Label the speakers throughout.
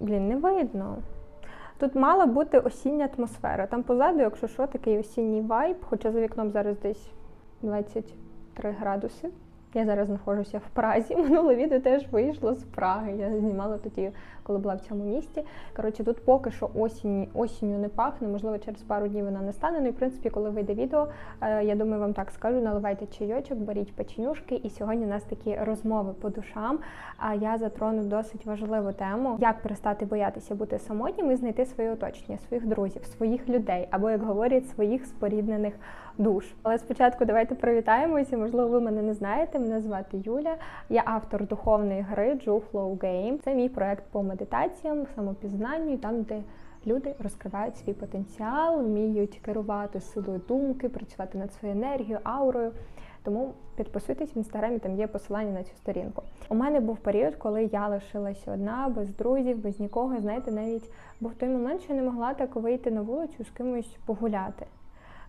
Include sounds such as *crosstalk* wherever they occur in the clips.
Speaker 1: блін, не видно. Тут мала бути осіння атмосфера. Там позаду, якщо що, такий осінній вайб, хоча за вікном зараз десь 23 градуси. Я зараз знаходжуся в Празі. *laughs* Минуле відео теж вийшло з Праги. Я знімала тоді, коли була в цьому місті. Коротше, тут поки що осінь, осінню не пахне, можливо, через пару днів вона не стане. Ну і в принципі, коли вийде відео, е, я думаю, вам так скажу: наливайте чайочок, беріть печенюшки. І сьогодні у нас такі розмови по душам. А я затрону досить важливу тему: як перестати боятися бути самотнім і знайти своє оточення, своїх друзів, своїх людей, або як говорять, своїх споріднених душ. Але спочатку давайте привітаємося. Можливо, ви мене не знаєте. Мене звати Юля. Я автор духовної гри Ju Flow Game. Це мій проект по медитаціям, самопізнанню, там, де люди розкривають свій потенціал, вміють керувати силою думки, працювати над своєю енергією, аурою. Тому підписуйтесь в інстаграмі, там є посилання на цю сторінку. У мене був період, коли я лишилася одна, без друзів, без нікого. Знаєте, навіть був той момент, що я не могла так вийти на вулицю з кимось погуляти.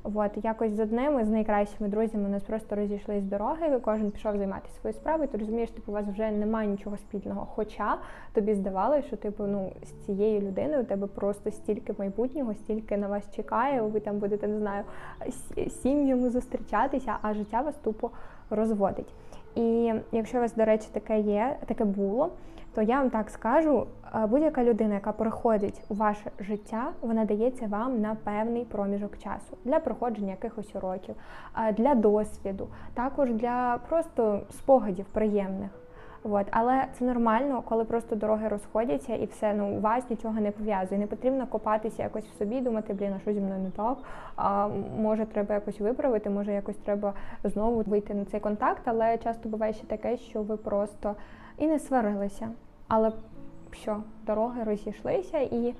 Speaker 1: От якось з одним з найкращими друзями у нас просто розійшлись дороги. Кожен пішов займатися своєю справою. Ти розумієш, типу, у вас вже немає нічого спільного. Хоча тобі здавалося, що типу, ну з цією людиною у тебе просто стільки майбутнього, стільки на вас чекає. Ви там будете не знаю сім'ями зустрічатися, а життя вас тупо розводить. І якщо у вас, до речі, таке є, таке було, то я вам так скажу: е, будь-яка людина, яка приходить у ваше життя, вона дається вам на певний проміжок часу для проходження якихось уроків, е, для досвіду, також для просто спогадів приємних. От. Але це нормально, коли просто дороги розходяться і все, ну вас нічого не пов'язує. Не потрібно копатися якось в собі, думати, блін, а що зі мною не так. А може, треба якось виправити, може якось треба знову вийти на цей контакт. Але часто буває ще таке, що ви просто і не сварилися. Але що, дороги розійшлися і.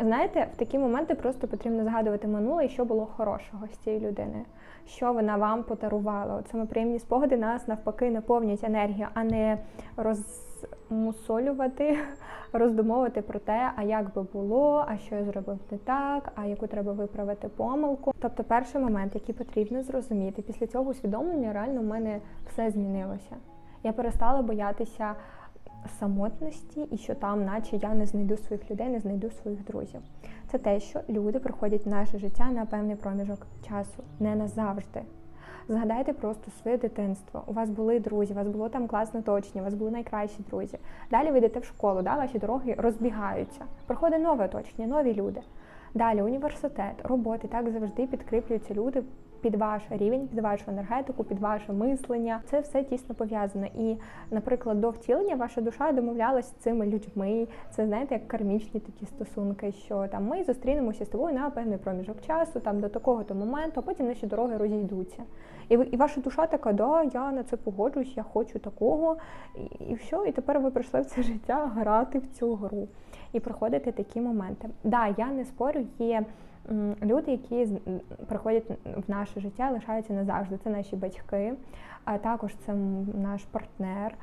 Speaker 1: Знаєте, в такі моменти просто потрібно згадувати минуле що було хорошого з цією людиною, що вона вам подарувала. От саме приємні спогади нас навпаки наповнюють енергію, а не розмусолювати, *laughs* роздумовувати про те, а як би було, а що я зробив не так, а яку треба виправити помилку. Тобто, перший момент, який потрібно зрозуміти, після цього усвідомлення реально в мене все змінилося. Я перестала боятися самотності і що там, наче я не знайду своїх людей, не знайду своїх друзів. Це те, що люди приходять в наше життя на певний проміжок часу, не назавжди. Згадайте просто своє дитинство. У вас були друзі, у вас було там класне оточення, у вас були найкращі друзі. Далі ви йдете в школу, да, ваші дороги розбігаються. Приходить нове оточення, нові люди. Далі університет, роботи так завжди підкріплюються люди під ваш рівень, під вашу енергетику, під ваше мислення. Це все тісно пов'язано. І, наприклад, до втілення ваша душа домовлялась з цими людьми. Це знаєте, як кармічні такі стосунки, що там ми зустрінемося з тобою на певний проміжок часу, там до такого-то моменту, а потім наші дороги розійдуться. І і ваша душа така, да, я на це погоджуюсь, я хочу такого, і, і все. І тепер ви прийшли в це життя грати в цю гру і проходити такі моменти. Да, я не спорю, є люди, які приходять в наше життя, лишаються назавжди. Це наші батьки, а також це наш партнер,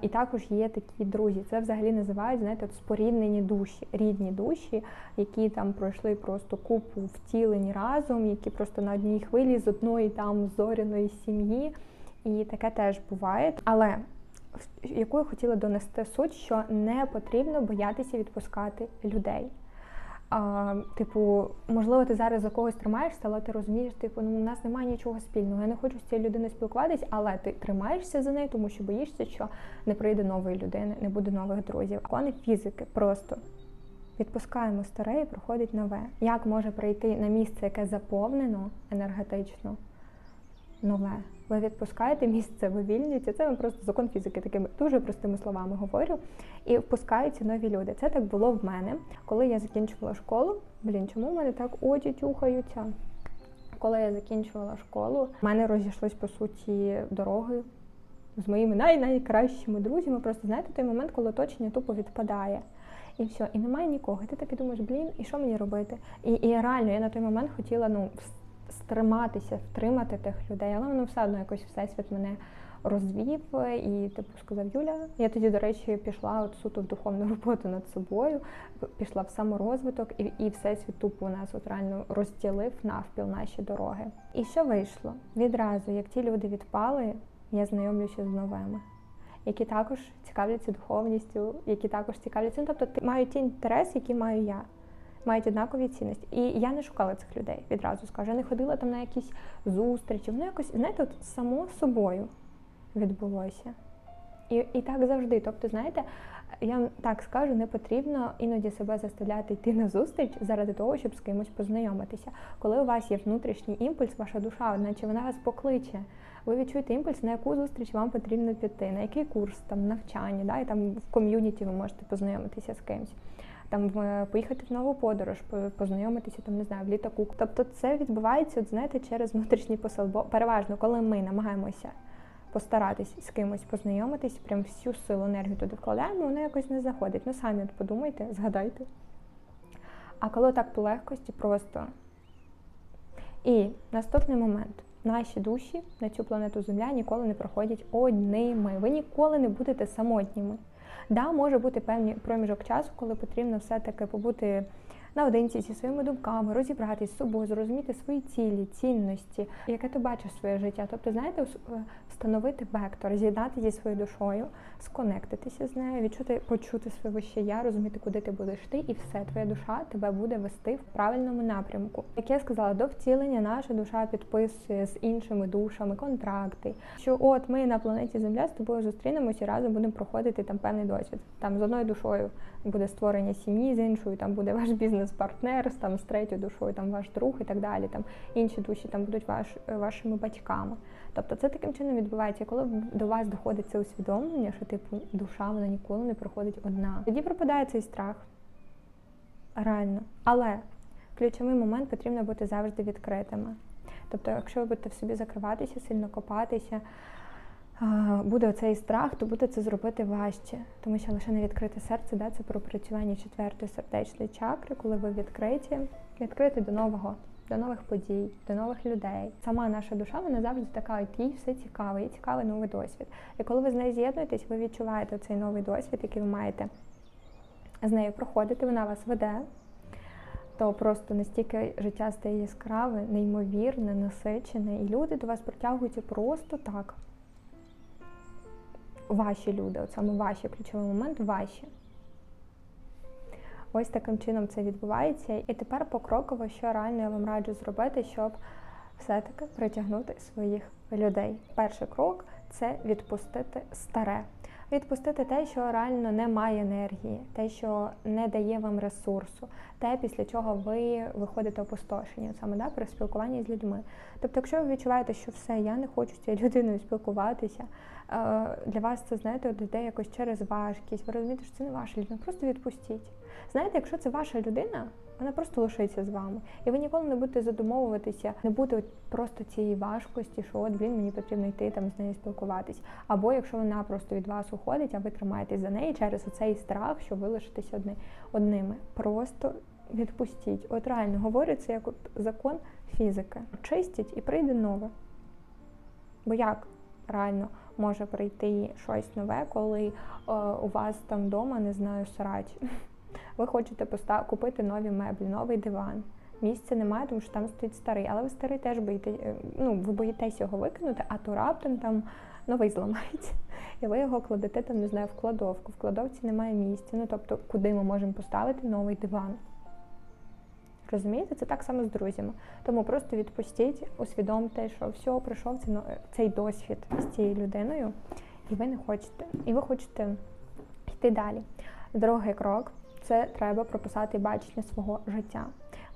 Speaker 1: і також є такі друзі. Це взагалі називають знаєте, от споріднені душі, рідні душі, які там пройшли просто купу втілень разом, які просто на одній хвилі з одної там зоряної сім'ї. І таке теж буває. Але яку я хотіла донести суть, що не потрібно боятися відпускати людей. А, Типу, можливо, ти зараз за когось тримаєшся, але ти розумієш, типу, ну у нас немає нічого спільного. Я не хочу з цією людиною спілкуватись, але ти тримаєшся за нею, тому що боїшся, що не прийде нової людини, не буде нових друзів. Кони фізики просто відпускаємо старе і проходить нове. Як може прийти на місце, яке заповнено енергетично, нове? Ви відпускаєте місце, ви вивільнюється. Це просто закон фізики, такими дуже простими словами говорю. І впускаються нові люди. Це так було в мене, коли я закінчувала школу. Блін, чому в мене так очі тюхаються? Коли я закінчувала школу, в мене розійшлись по суті дороги з моїми най-найкращими друзями. Просто знаєте той момент, коли оточення тупо відпадає. І все, і немає нікого. І ти таки думаєш, блін, і що мені робити? І і реально я на той момент хотіла ну стриматися, втримати тих людей, але воно все одно якось всесвіт мене розвів і типу сказав Юля. Я тоді, до речі, пішла от суто в духовну роботу над собою, пішла в саморозвиток, і і всесвіт тупо нас от реально розділив навпіл наші дороги. І що вийшло? Відразу, як ті люди відпали, я знайомлюся з новими. які також цікавляться духовністю, які також цікавляться. Ну, тобто мають ті інтереси, які маю я. Мають однакові цінності. І я не шукала цих людей відразу скажу. Я не ходила там на якісь зустрічі. Воно якось, знаєте, от само собою відбулося. І і так завжди. Тобто, знаєте, я вам так скажу, не потрібно іноді себе заставляти йти на зустріч заради того, щоб з кимось познайомитися. Коли у вас є внутрішній імпульс, ваша душа, наче вона вас покличе. Ви відчуєте імпульс, на яку зустріч вам потрібно піти, на який курс там навчання, да, і там в ком'юніті ви можете познайомитися з кимось. Там поїхати в нову подорож, познайомитися там, не знаю, в літаку. Тобто це відбувається, от, знаєте, через внутрішній посил. Бо переважно, коли ми намагаємося постаратись з кимось познайомитись, прям всю силу енергію туди вкладаємо, воно якось не заходить. Ну самі от подумайте, згадайте. А коли так по легкості, просто. І наступний момент. Наші душі на цю планету Земля ніколи не проходять одними. Ви ніколи не будете самотніми. Да, може бути певний проміжок часу, коли потрібно все-таки побути наодинці зі своїми думками, розібратись з собою, зрозуміти свої цілі, цінності, яке ти бачиш своє життя. Тобто, знаєте, е, встановити вектор, з'єднати зі своєю душою, сконектитися з нею, відчути, почути своє вище я, розуміти, куди ти будеш йти, і все, твоя душа тебе буде вести в правильному напрямку. Як я сказала, до втілення наша душа підписує з іншими душами контракти. Що от ми на планеті Земля з тобою зустрінемося і разом будемо проходити там певний досвід. Там з одною душою буде створення сім'ї, з іншою там буде ваш бізнес-партнер, там з третьою душою, там ваш друг і так далі. Там інші душі там будуть ваш, вашими батьками. Тобто це таким чином відбувається, коли до вас доходить це усвідомлення, що типу душа вона ніколи не проходить одна. Тоді пропадає цей страх. Реально. Але ключовий момент потрібно бути завжди відкритими. Тобто, якщо ви будете в собі закриватися, сильно копатися, буде оцей страх, то буде це зробити важче. Тому що лише не відкрите серце, да, це про працювання четвертої сердечної чакри, коли ви відкриті, відкриті до нового до нових подій, до нових людей. Сама наша душа, вона завжди така, от їй все цікаво, їй цікавий новий досвід. І коли ви з нею з'єднуєтесь, ви відчуваєте цей новий досвід, який ви маєте з нею проходити, вона вас веде. То просто настільки життя стає яскраве, неймовірне, насичене, і люди до вас притягуються просто так. Ваші люди, от саме ваші ключовий момент, ваші. Ось таким чином це відбувається. І тепер покроково, що реально я вам раджу зробити, щоб все-таки притягнути своїх людей. Перший крок це відпустити старе. Відпустити те, що реально не має енергії, те, що не дає вам ресурсу, те, після чого ви виходите опустошені, саме да, при спілкуванні з людьми. Тобто, якщо ви відчуваєте, що все, я не хочу з цією людиною спілкуватися, е, для вас це, знаєте, йде якось через важкість, ви розумієте, що це не ваша людина, просто відпустіть. Знаєте, якщо це ваша людина, вона просто лишиться з вами. І ви ніколи не будете задумовуватися, не буде просто цієї важкості, що от блін, мені потрібно йти там з нею спілкуватись. Або якщо вона просто від вас уходить, а ви тримаєтесь за неї через оцей страх, що ви лишитеся одни, одними. Просто відпустіть. От реально говориться як от закон фізики. Чистіть і прийде нове. Бо як реально може прийти щось нове, коли е, у вас там вдома, не знаю, срач? Ви хочете постав... купити нові меблі, новий диван. Місця немає, тому що там стоїть старий, але ви старий теж боїте, е, ну, ви боїтесь його викинути, а то раптом там новий зламається. І ви його кладете там, не знаю, в кладовку. В кладовці немає місця. Ну тобто, куди ми можемо поставити новий диван? Розумієте, це так само з друзями. Тому просто відпустіть, усвідомте, що все, пройшов цей, цей досвід з цією людиною, і ви не хочете, і ви хочете йти далі. Другий крок це треба прописати бачення свого життя.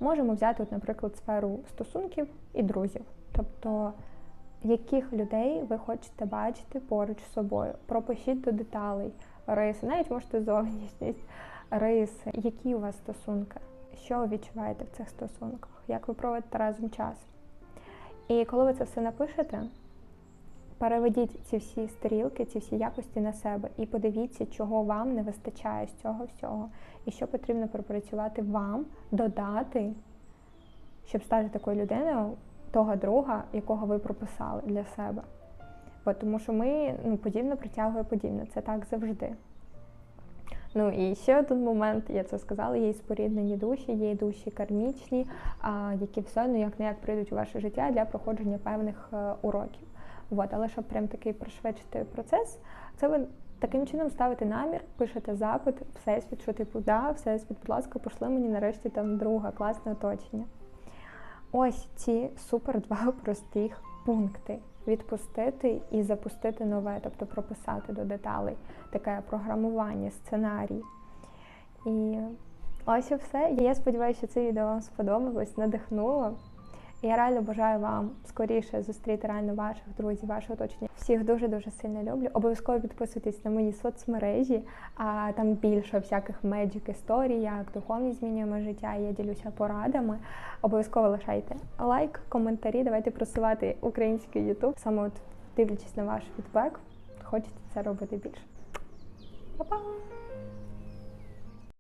Speaker 1: Можемо взяти, от, наприклад, сферу стосунків і друзів. Тобто, яких людей ви хочете бачити поруч з собою. Пропишіть до деталей риси, навіть можете зовнішність, риси, які у вас стосунки, що ви відчуваєте в цих стосунках, як ви проводите разом час. І коли ви це все напишете, Переведіть ці всі стрілки, ці всі якості на себе і подивіться, чого вам не вистачає з цього всього, і що потрібно пропрацювати вам, додати, щоб стати такою людиною, того друга, якого ви прописали для себе. Бо тому що ми ну, подібно притягує подібне. Це так завжди. Ну і ще один момент, я це сказала, є споріднені душі, є душі кармічні, які все одно як не як прийдуть у ваше життя для проходження певних е, уроків. От, але щоб прям такий пришвидшити процес, Це ви таким чином ставите намір, пишете запит, всесвіт, що типу, да, всесвіт, будь ласка, пошли мені нарешті там друга, класне оточення. Ось ці супер два *laughs* простих пункти. Відпустити і запустити нове, тобто прописати до деталей таке програмування, сценарій. І ось і все. Я сподіваюся, що це відео вам сподобалось, надихнуло. Я реально бажаю вам скоріше зустріти реально ваших друзів, ваше оточення. Всіх дуже дуже сильно люблю. Обов'язково підписуйтесь на мої соцмережі, а там більше всяких меджик історій, як духовність змінює моє життя. Я ділюся порадами. Обов'язково лишайте лайк, коментарі. Давайте просувати український Ютуб. Саме от дивлячись на ваш фідбек, хочеться це робити більше. Па-па!